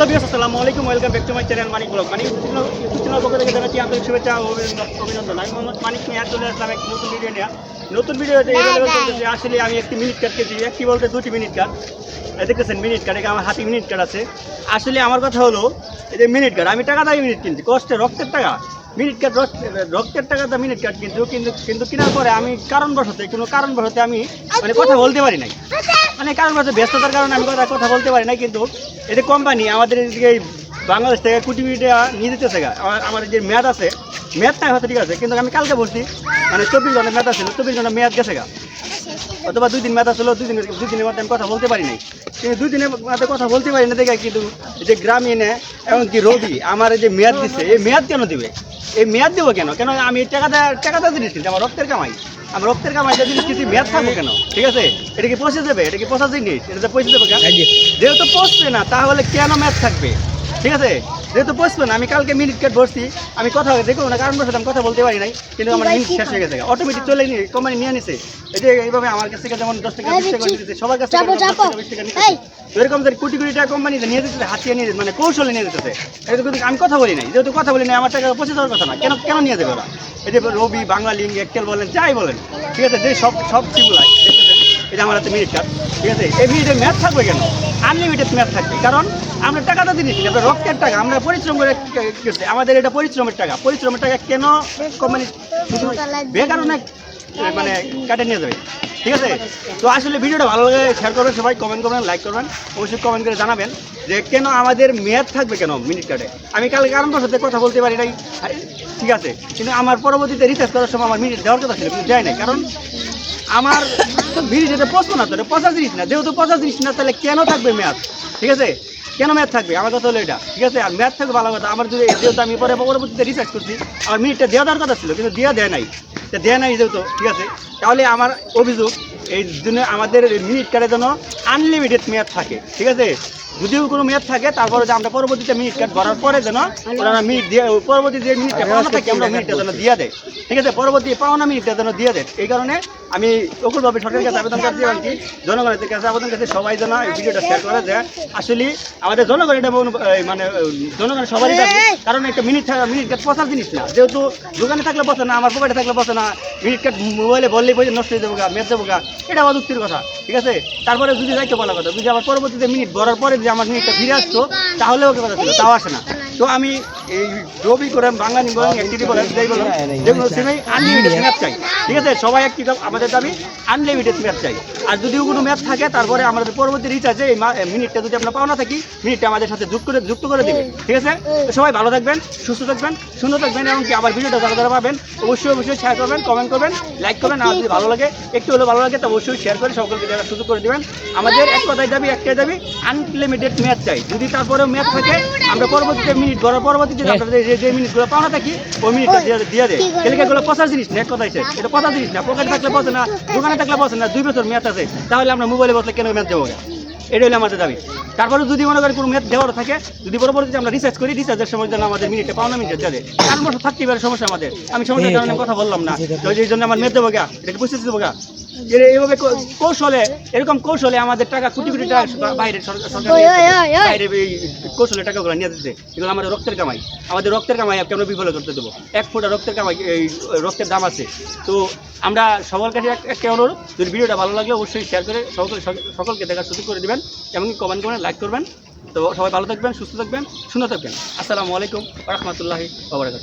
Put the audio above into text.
Hello বিয়াস আসসালামু আলাইকুম welcome back to my channel Manik blog. Manik YouTube channel পক্ষ থেকে জানাচ্ছি আন্তরিক শুভেচ্ছা ও অভিনন্দন- আমি মোহাম্মদ মানিক মিয়া চলে আসলাম এক নতুন ভিডিও নিয়ে। নতুন ভিডিওতে আসলে আমি একটি মিনিট কাট কেছি একটি বলতে দুটি মিনিট কাট এই দেখতেছেন মিনিট কাট এখানে আমার হাতে মিনিট কাট আছে। আসলে আমার কথা হলো এই যে মিনিট কাট আমি টাকা দিয়ে মিনিট কিনছি। কষ্টে রক্তের টাকা। মিনিট কাট রক্তের টাকা দিয়ে মিনিট কাট কিন্তু কিন্তু কিন্তু কেনার পরে আমি কারণবশত কোনো কারণবশত আমি মানে কথা বলতে পারি নাই। মানে কারণ হচ্ছে ব্যস্ততার কারণে আমি কথা কথা বলতে পারি না কিন্তু এটা কোম্পানি আমাদের এদিকে বাংলাদেশ থেকে কোটি কোটি নিয়ে দিতেছে। আমার আমার যে মেয়াদ আছে মেয়াদটা হয়তো ঠিক আছে কিন্তু আমি কালকে বলছি মানে চব্বিশ ঘণ্টা মেয়াদ আছে চব্বিশ ঘণ্টা মেয়াদ গেছে গা। অথবা দুই দিন মেয়াদ আসলো দুই দিনের দুই দিনের মধ্যে আমি কথা বলতে পারি নাই। কিন্তু দুই দিনের মধ্যে কথা বলতে পারি না দেখে কিন্তু এই যে গ্রামীণে এমনকি রবি আমার এই যে মেয়াদ দিচ্ছে এই মেয়াদ কেন দিবে? এই মেয়াদ দেবো কেন? কেন আমি টাকাটা টাকাটা জিনিস কিনছি আমার রক্তের কামাই। আমার রক্তের কামাই যে জিনিস কিছু মেয়াদ থাকব কেন? ঠিক আছে? এটা কি পৌঁছে দেবে এটা কি পৌঁছা জিনিস? এটা পৌঁছে দেবে কেন? যেহেতু পৌঁছবে না তাহলে কেন মেয়াদ থাকবে? ঠিক আছে? যেহেতু পৌঁছবে না আমি কালকে মিনিট কেট বসছি আমি কথা দেখো না কারণ বসে আমি কথা বলতে পারি নাই কিন্তু আমার মিনিট শেষ হয়ে গেছে। অটোমেটিক চলে নিয়ে কোম্পানি নিয়ে নিছে। এই যে এইভাবে আমার কাছ থেকে যেমন দশ টাকা বিশ টাকা নিতেছে সবার কাছ থেকে দশ টাকা বিশ টাকা নিতেছে। এরকম যে কোটি কোটি টাকা কোম্পানি নিয়ে দিতেছে হাতিয়ে নিয়ে মানে কৌশলে নিয়ে যেতেছে। এটা কিন্তু আমি কথা বলি নাই যেহেতু কথা বলি নাই আমার টাকা পৌঁছে যাওয়ার কথা না কেন কেন নিয়ে যাবে ওরা? এই যে রবি বাংলা লিঙ্ক এক্টেল বলেন যাই বলেন। ঠিক আছে যে সব সব সিগুলাই এটা আমার হাতে মিনিট কার্ড ঠিক আছে? এই মিনিটের ম্যাথ থাকবে কেন? আনলিমিটেড ম্যাথ থাকবে কারণ আমরা টাকাটা দিচ্ছি আমরা রক্তের টাকা, আমরা পরিশ্রম করে। আমাদের এটা পরিশ্রমের টাকা। পরিশ্রমের টাকা কেন কোম্পানি বেকারণে মানে কাটে নিয়ে যাবে? ঠিক আছে? তো আসলে ভিডিওটা ভালো লাগে শেয়ার করবেন সবাই কমেন্ট করবেন লাইক করবেন, অবশ্যই কমেন্ট করে জানাবেন যে কেন আমাদের মেয়াদ থাকবে কেন মিনিট কাটে আমি কাল কারণ সাথে কথা বলতে পারি নাই। ঠিক আছে। কিন্তু আমার পরবর্তীতে রিচার্জ করার সময় আমার মিনিট দেওয়ার কথা ছিল, কিন্তু দেয় নাই। কারণ আমার মিনিট এটা পচবো না তো পচা জিনিস না। যেহেতু পচা জিনিস না, তাহলে কেন থাকবে মেয়াদ? ঠিক আছে? কেন ম্যাথ থাকবে? আমার কথা হলো এটা। ঠিক আছে? আর ম্যাথ থাকবে ভালো কথা। আমার যদি যেহেতু আমি পরে পরবর্তীতে রিসার্চ করছি, আমার মিনিটটা দেওয়া দেওয়ার কথা ছিল, কিন্তু দেওয়া দেয় নাই। দেয় নাই যেহেতু, ঠিক আছে? তাহলে আমার অভিযোগ, এই জন্য আমাদের মিনিট কার্ডের জন্য আনলিমিটেড মেয়াদ থাকে। ঠিক আছে? যদিও কোনো মেয়াদ থাকে তারপরে যে আমরা পরবর্তীতে মিনিট কার্ড ভরার পরে যেন ওরা মিনিট দিয়ে পরবর্তী যে মিনিটটা পাওনা থাকে আমরা মিনিটটা যেন দিয়ে দেয়। ঠিক আছে পরবর্তী পাওনা মিনিটটা যেন দিয়ে দেয়। এই কারণে আমি অকুলভাবে সরকারের কাছে আবেদন করছি এবং কি জনগণের কাছে আবেদন করছি সবাই যেন এই ভিডিওটা শেয়ার করে যে আসলে আমাদের জনগণ এটা মানে জনগণ সবারই কারণ একটা মিনিট থাকা মিনিট কার্ড পচার জিনিস না। যেহেতু দোকানে থাকলে বসে না আমার পকেটে থাকলে বসে না মিনিট কার্ড মোবাইলে বললেই বলছে নষ্ট হয়ে যাব গা মেদ দেবো গা। এটা আমার যুক্তির কথা ঠিক আছে? তারপরে যদি যাইতে বলা কথা যদি আবার পরবর্তীতে মিনিট ভরার পরে যে আমার মিনিটটা ফিরে আসতো তাহলে ওকে কথা ছিল তাও আসে না। তো আমি এই রবি আনলিমিটেড ম্যাথ চাই। ঠিক আছে? সবাই আমাদের আনলিমিটেড ম্যাথ চাই। আর কোনো থাকে, তারপরে আমাদের পরবর্তী এই মিনিটটা যদি আমরা থাকি মিনিটটা আমাদের সাথে যুক্ত করে যুক্ত করে দিবে। ঠিক আছে? সবাই ভালো থাকবেন, সুস্থ থাকবেন, সুন্দর থাকবেন, এবং কি আবার ভিডিওটা যারা যারা পাবেন, অবশ্যই অবশ্যই শেয়ার করবেন কমেন্ট করবেন লাইক করবেন, আর যদি ভালো লাগে, একটু হলে ভালো লাগে, তো অবশ্যই শেয়ার করে সকলকে সুযোগ করে দিবেন। আমাদের এক কথাই দাবি, একটাই দাবি আনলিমিটেড ম্যাথ চাই। যদি তারপরেও ম্যাথ থাকে, আমরা পরবর্তীতে মিনিট ভরার পরবর্তীতে আপনাদের যে যে মিনিটগুলো পাওয়া থাকি ওই মিনিটটা দিয়ে দিয়ে দেয় এলাকাগুলো পচা জিনিস না এক কথাই এটা পচা জিনিস না পকেটে থাকলে বসে না দোকানে থাকলে বসে না দুই বছর ম্যাথ আছে। তাহলে আমরা মোবাইলে বসলে কেন দেবো এটা হলো আমাদের দাবি। তারপরে যদি মনে করেন কোনো ম্যাথ দেওয়ার থাকে যদি পরবর্তীতে আমরা রিসার্চ করি রিসার্চের সময় যেন আমাদের মিনিটে পাওনা মিনিটে দেয় কারণ বছর থাকতেই পারে সমস্যা আমাদের। আমি সমস্যার কারণে কথা বললাম না। তো এই জন্য আমার মেদ দেবো গা এটাকে বুঝতে দেবো গা। এইভাবে কৌশলে এরকম কৌশলে আমাদের টাকা কোটি কোটি টাকা বাইরে সরকার। বাইরে কৌশলে টাকাগুলো নিয়ে দিচ্ছে এগুলো আমাদের রক্তের কামাই। আমাদের রক্তের কামাই কেন বিফলে করতে দেবো? এক ফোঁটা রক্তের কামাই এই রক্তের দাম আছে। তো আমরা সবার কাছে এক- একটা অনুরোধ যদি ভিডিওটা ভালো লাগলে অবশ্যই শেয়ার করে সকল সকলকে দেখার সুযোগ করে দিবেন। এমনকি কমেন্ট করবেন লাইক করবেন। তো সবাই ভালো থাকবেন সুস্থ থাকবেন সুন্দর থাকবেন। আসসালামু আলাইকুম রহমতুল্লাহি বাবরাকাত